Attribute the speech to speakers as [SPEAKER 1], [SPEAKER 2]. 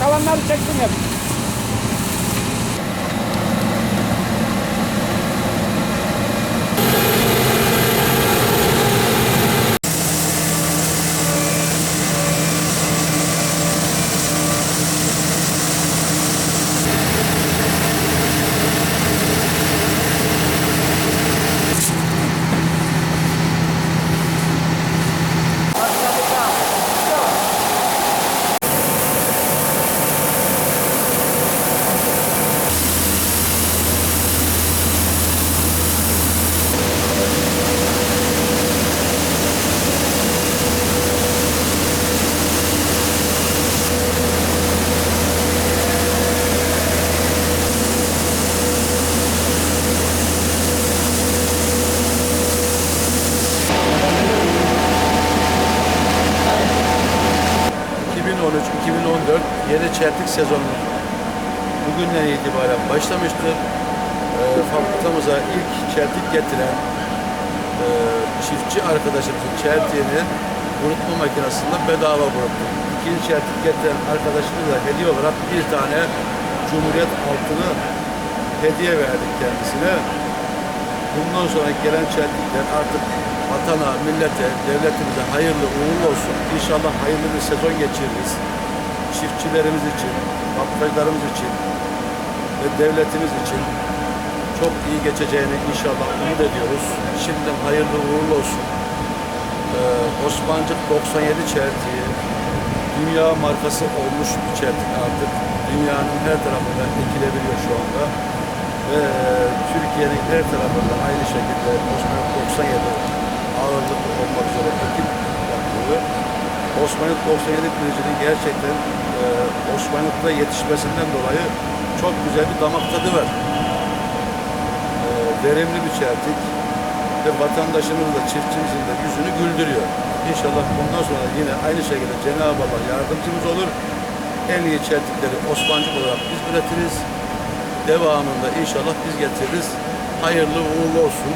[SPEAKER 1] Kalanları çektim hep. Çeltik sezonu bugünden itibaren başlamıştır. E, fabrikamıza ilk çeltik getiren e, çiftçi arkadaşımızın çeltiğini kurutma makinesinde bedava kuruttuk. İkinci çeltik getiren arkadaşımıza hediye olarak bir tane Cumhuriyet altını hediye verdik kendisine. Bundan sonra gelen çeltikler artık vatana, millete, devletimize hayırlı uğurlu olsun. İnşallah hayırlı bir sezon geçiririz. Çiftçilerimiz için, fabrikacılarımız için ve devletimiz için çok iyi geçeceğini inşallah umut ediyoruz. Şimdiden hayırlı uğurlu olsun. Ee, Osmancık 97 çeltiği dünya markası olmuş bir çeltik artık. Dünyanın her tarafında ekilebiliyor şu anda. Ve e, Türkiye'nin her tarafında aynı şekilde Osmanlı 97 ağırlıklı olmak üzere ekip yapılıyor. Osmanlı 97 pirinçinin gerçekten e, Osmanlı'da yetişmesinden dolayı çok güzel bir damak tadı var. E, verimli bir çeltik ve vatandaşımızın da çiftçimizin de yüzünü güldürüyor. İnşallah bundan sonra yine aynı şekilde Cenab-ı Allah yardımcımız olur. En iyi çeltikleri Osmancık olarak biz üretiriz. Devamında inşallah biz getiririz. Hayırlı uğurlu olsun.